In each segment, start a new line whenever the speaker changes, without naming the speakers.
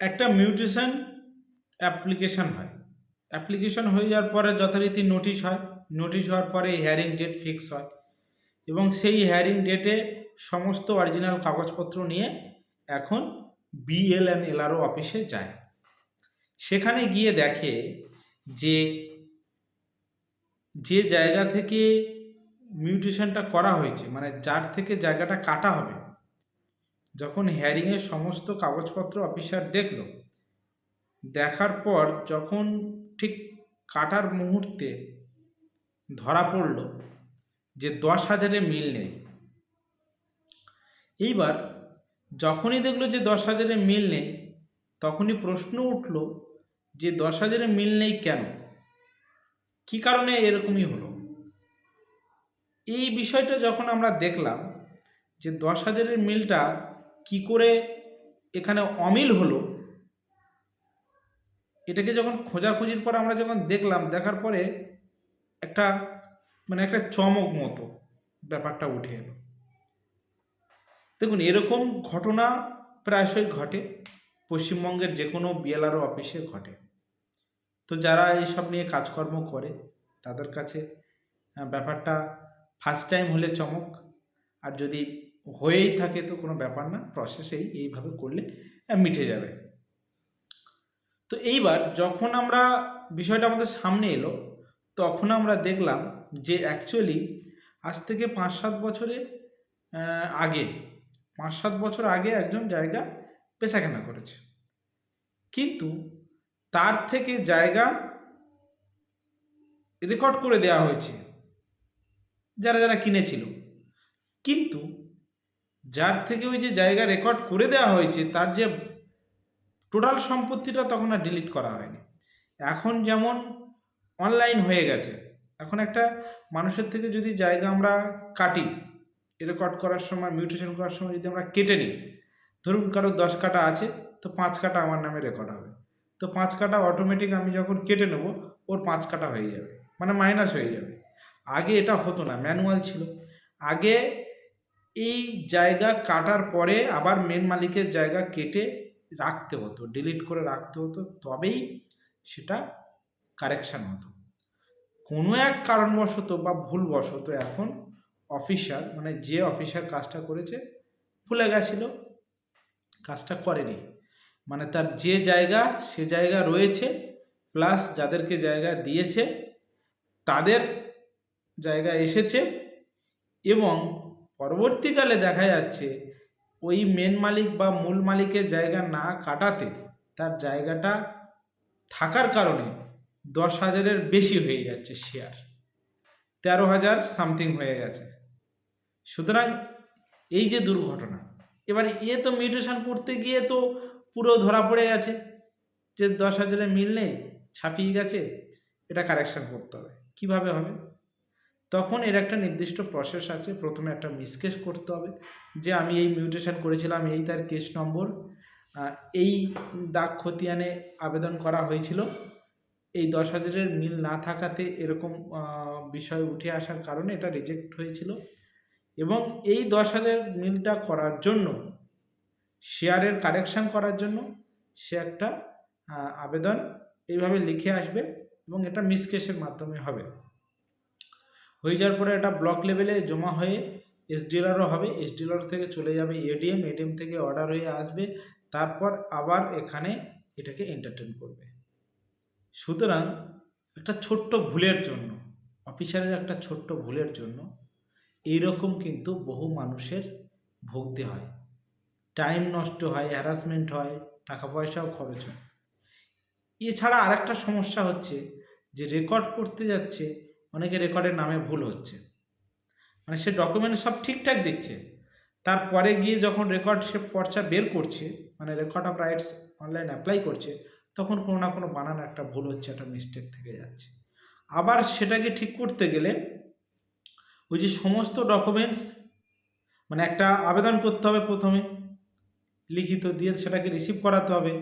একটা mutation application হয়। Application হয়ে যাওয়ার পরে যথারীতি নোটিশ হয়। নোটিশ হওয়ার পরে হিয়ারিং ডেট ফিক্স হয় এবং সেই হিয়ারিং ডেটে সমস্ত অরিজিনাল কাগজপত্র নিয়ে এখন বিএল অ্যান্ড এলআরও অফিসে যায়। সেখানে গিয়ে দেখে যে যে জায়গা থেকে মিউটেশনটা করা হয়েছে মানে যার থেকে জায়গাটা কাটা হবে যখন হ্যারিংয়ের সমস্ত কাগজপত্র অফিসার দেখল, দেখার পর যখন ঠিক কাটার মুহূর্তে ধরা পড়ল যে দশ হাজারে মিল নেই। এইবার যখনই দেখল যে দশ হাজারে মিল নেই, তখনই প্রশ্ন উঠল যে দশ হাজারে মিল নেই কেন? কি কারণে এরকমই হলো? এই বিষয়টা যখন আমরা দেখলাম যে দশ হাজারের মিলটা কি করে এখানে অমিল হলো? এটাকে যখন খোঁজাখুঁজির পর আমরা যখন দেখলাম, দেখার পরে একটা মানে একটা চমক মতো ব্যাপারটা উঠে এলো। দেখুন, এরকম ঘটনা প্রায়শই ঘটে। পশ্চিমবঙ্গের যে কোনো বিএলআরও অফিসে ঘটে। তো যারা এইসব নিয়ে কাজকর্ম করে, তাদের কাছে ব্যাপারটা ফার্স্ট টাইম হলে চমক। আর যদি হয়েই থাকে তো কোনো ব্যাপার না প্রসেসেই এইভাবে করলে মিটে যাবে। তো এইবার যখন আমরা বিষয়টা আমাদের সামনে এলো, তখন আমরা দেখলাম যে অ্যাকচুয়ালি আজ থেকে পাঁচ সাত বছরে আগে পাঁচ সাত বছর আগে একজন জায়গা বেচাকেনা করেছে। কিন্তু তার থেকে জায়গা রেকর্ড করে দেওয়া হয়েছে, যারা যারা কিনেছিল। কিন্তু যার থেকে ওই যে জায়গা রেকর্ড করে দেওয়া হয়েছে, তার যে টোটাল সম্পত্তিটা তখন আর ডিলিট করা হয়নি। এখন যেমন অনলাইন হয়ে গেছে, এখন একটা মানুষের থেকে যদি জায়গা আমরা কাটি রেকর্ড করার সময় মিউটেশন করার সময় যদি আমরা কেটে নিই, ধরুন কারও দশ কাটা আছে, তো পাঁচ কাটা আমার নামে রেকর্ড হবে। তো পাঁচ কাটা অটোমেটিক আমি যখন কেটে নেব, ওর পাঁচ কাটা হয়ে যাবে মানে মাইনাস হয়ে যাবে। আগে এটা হতো না ম্যানুয়াল ছিল। আগে এই জায়গা কাটার পরে আবার মেন মালিকের জায়গা কেটে রাখতে হতো ডিলিট করে রাখতে হতো, তবেই সেটা কারেকশান হতো। কোনো এক কারণবশত বা ভুলবশত এখন অফিসার মানে যে অফিসার কাজটা করেছে, ভুলে গেছিল, কাজটা করেনি। মানে তার যে জায়গা, সে জায়গা রয়েছে প্লাস যাদেরকে জায়গা দিয়েছে, তাদের জায়গা এসেছে এবং পরবর্তীকালে দেখা যাচ্ছে, ওই মেন মালিক বা মূল মালিকের জায়গা না কাটাতে তার জায়গাটা থাকার কারণে দশ হাজারের বেশি হয়ে যাচ্ছে শেয়ার তেরো হাজার সামথিং হয়ে গেছে। সুতরাং এই যে দুর্ঘটনা, এবার এ তো মিউটেশন করতে গিয়ে তো পুরো ধরা পড়ে গেছে যে দশ হাজারে মিল নেই ছাপিয়ে গেছে, এটা কারেকশান করতে হবে। কীভাবে হবে? তখন এর একটা নির্দিষ্ট প্রসেস আছে। প্রথমে একটা মিসকেস করতে হবে। যে আমি এই মিউটেশন করেছিলাম, এই তার কেস নম্বর এই দাগ খতিয়ানে আবেদন করা হয়েছিল। এই দশ হাজারের মিল না থাকাতে এরকম বিষয় উঠে আসার কারণে এটা রিজেক্ট হয়েছিল। এবং এই দশ হাজার মিলটা করার জন্য শেয়ারের কারেকশান করার জন্য সে একটা আবেদন এইভাবে লিখে আসবে এবং এটা মিসকেসের মাধ্যমে হবে। হয়ে যাওয়ার পরে এটা ব্লক লেভেলে জমা হয়ে এসডিএলআরও হবে। এসডিএলআর থেকে চলে যাবে এডিএম এডিএম থেকে অর্ডার হয়ে আসবে। তারপর আবার এখানে এটাকে এন্টারটেন করবে। সুতরাং একটা ছোট্ট ভুলের জন্য, অফিসারের একটা ছোট্ট ভুলের জন্য এইরকম কিন্তু বহু মানুষের ভুগতে হয়। টাইম নষ্ট হয় হ্যারাসমেন্ট হয়, টাকা পয়সাও খরচ হয়। এছাড়া আরেকটা সমস্যা হচ্ছে যে রেকর্ড করতে যাচ্ছে অনেকে রেকর্ডের নামে ভুল হচ্ছে। মানে সে ডকুমেন্ট সব ঠিকঠাক দিচ্ছে। তারপরে গিয়ে যখন রেকর্ড সে পর্চা বের করছে মানে record of rights online apply করছে, তখন কোনো না কোনো বানান একটা ভুল হচ্ছে, একটা মিস্টেক থেকে যাচ্ছে। আবার সেটাকে ঠিক করতে গেলে ওই যে সমস্ত ডকুমেন্টস মানে একটা আবেদন করতে হবে প্রথমে। লিখিত দিয়ে সেটাকে রিসিভ করাতে হবে।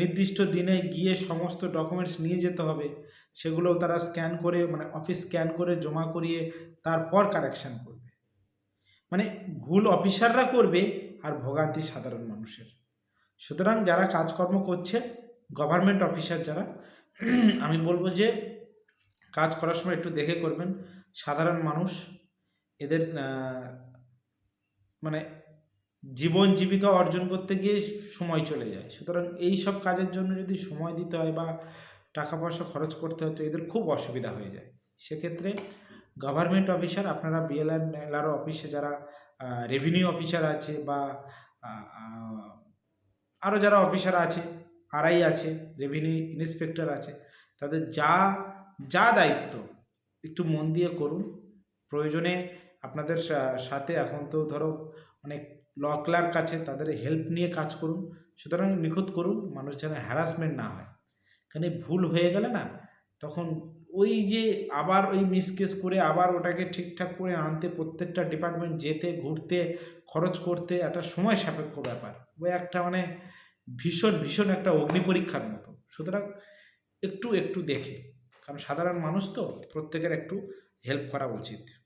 নির্দিষ্ট দিনে গিয়ে সমস্ত ডকুমেন্টস নিয়ে যেতে হবে। সেগুলো তারা স্ক্যান করে মানে অফিস স্ক্যান করে, জমা করিয়ে তারপর কারেকশান করবে। মানে ভুল অফিসাররা করবে আর ভোগান্তি সাধারণ মানুষের। সুতরাং যারা কাজকর্ম করছে গভর্নমেন্ট অফিসার যারা, আমি বলব যে কাজ করার সময় একটু দেখে করবেন। সাধারণ মানুষ, এদের মানে জীবন জীবিকা অর্জন করতে গিয়ে সময় চলে যায়। সুতরাং এই সব কাজের জন্য যদি সময় দিতে হয় বা টাকা পয়সা খরচ করতে হয়, তো এদের খুব অসুবিধা হয়ে যায়। সেক্ষেত্রে গভর্নমেন্ট অফিসার আপনারা বিএলআর অফিসে যারা রেভিনিউ অফিসার আছে বা আরও যারা অফিসার আছে আরআই আছে রেভিনিউ ইন্সপেক্টর আছে, তাদের যা যা দায়িত্ব একটু মন দিয়ে করুন। প্রয়োজনে আপনাদের সাথে এখন তো ধরো অনেক ল ক্লার্ক আছে তাদের হেল্প নিয়ে কাজ করুন। সুতরাং নিখুঁত করুন, মানুষ যেন হ্যারাসমেন্ট না হয়। কারণ ভুল হয়ে গেলে না, তখন ওই যে আবার ওই মিসকেস করে আবার ওটাকে ঠিকঠাক করে আনতে, প্রত্যেকটা ডিপার্টমেন্ট যেতে, ঘুরতে, খরচ করতে একটা সময় সাপেক্ষ ব্যাপার। ওই একটা মানে ভীষণ ভীষণ একটা অগ্নি পরীক্ষার মতো। সুতরাং একটু একটু দেখে। কারণ সাধারণ মানুষ তো প্রত্যেকের একটু হেল্প করা উচিত।